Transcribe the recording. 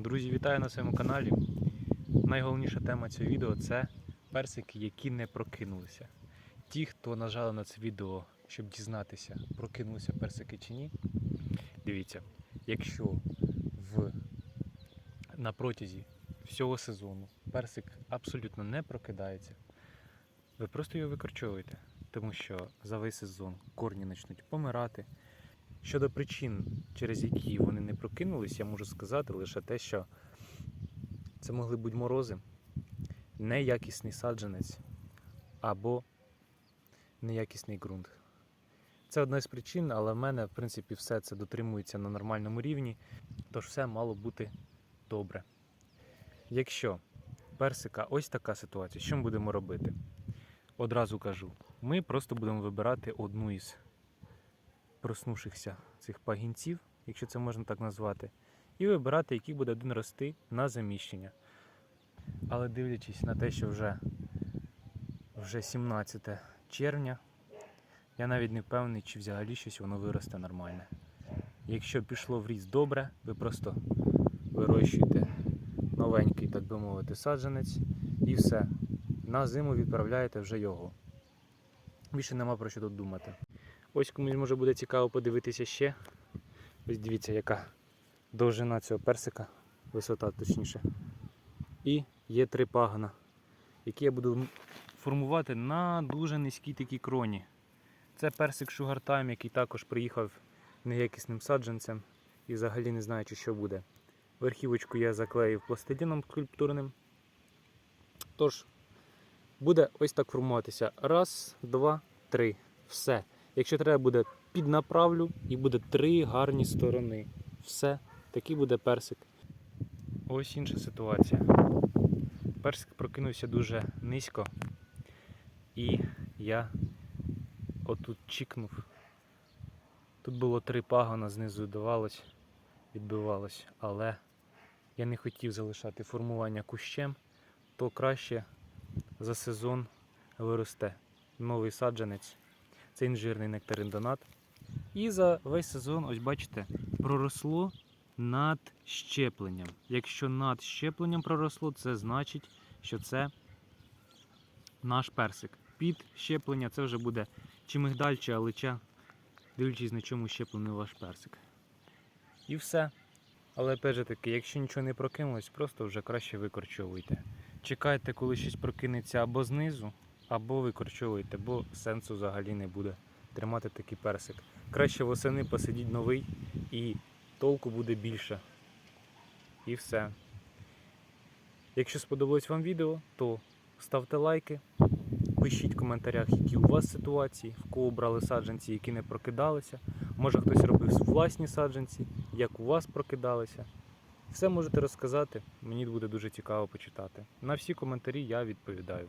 Друзі, вітаю на своєму каналі. Найголовніша тема цього відео це персики, які не прокинулися. Ті, хто нажали на це відео, щоб дізнатися, прокинулися персики чи ні. Дивіться, якщо в, на протязі всього сезону персик абсолютно не прокидається, ви просто його викорчовуєте, тому що за весь сезон корні почнуть помирати. Щодо причин, через які вони не прокинулись, я можу сказати лише те, що це могли бути морози, неякісний саджанець або неякісний ґрунт. Це одна з причин, але в мене, в принципі, все це дотримується на нормальному рівні, тож все мало бути добре. Якщо персика ось така ситуація, що ми будемо робити? Одразу кажу, ми просто будемо вибирати одну із проснувшихся цих пагінців, якщо це можна так назвати, і вибирати, який буде один рости на заміщення. Але дивлячись на те, що вже, вже 17 червня, я навіть не впевнений, чи взагалі щось воно виросте нормальне. Якщо пішло в ріст добре, ви просто вирощуєте новенький, так би мовити, саджанець і все. На зиму відправляєте вже його. Більше нема про що тут думати. Ось комусь може буде цікаво подивитися ще. Ось дивіться, яка довжина цього персика, висота точніше. І є три пагона, які я буду формувати на дуже низькій такій кроні. Це персик Time, який також приїхав неякісним саджанцем і взагалі не знаю, чи що буде. Верхівочку я заклеїв пластиліном скульптурним. Тож, буде ось так формуватися. Раз, два, три. Все. Якщо треба буде, піднаправлю і буде три гарні сторони. Все, такий буде персик. Ось інша ситуація. Персик прокинувся дуже низько. І я отут чікнув. Тут було три пагона, знизу давалось, відбивалось, але я не хотів залишати формування кущем, то краще за сезон виросте новий саджанець. Це інжирний нектарин-донат. І за весь сезон, ось бачите, проросло над щепленням. Якщо над щепленням проросло, це значить, що це наш персик. Під щеплення це вже буде чи мигдаль, чи алича, дивлячись на чому щеплений ваш персик. І все. Але опять же таки, якщо нічого не прокинулось, просто вже краще викорчовуйте. Чекайте, коли щось прокинеться або знизу, або викорчовуйте, бо сенсу взагалі не буде тримати такий персик. Краще восени посидіть новий і толку буде більше. І все. Якщо сподобалось вам відео, то ставте лайки, пишіть в коментарях, які у вас ситуації, в кого брали саджанці, які не прокидалися. Може хтось робив власні саджанці, як у вас прокидалися. Все можете розказати, мені буде дуже цікаво почитати. На всі коментарі я відповідаю.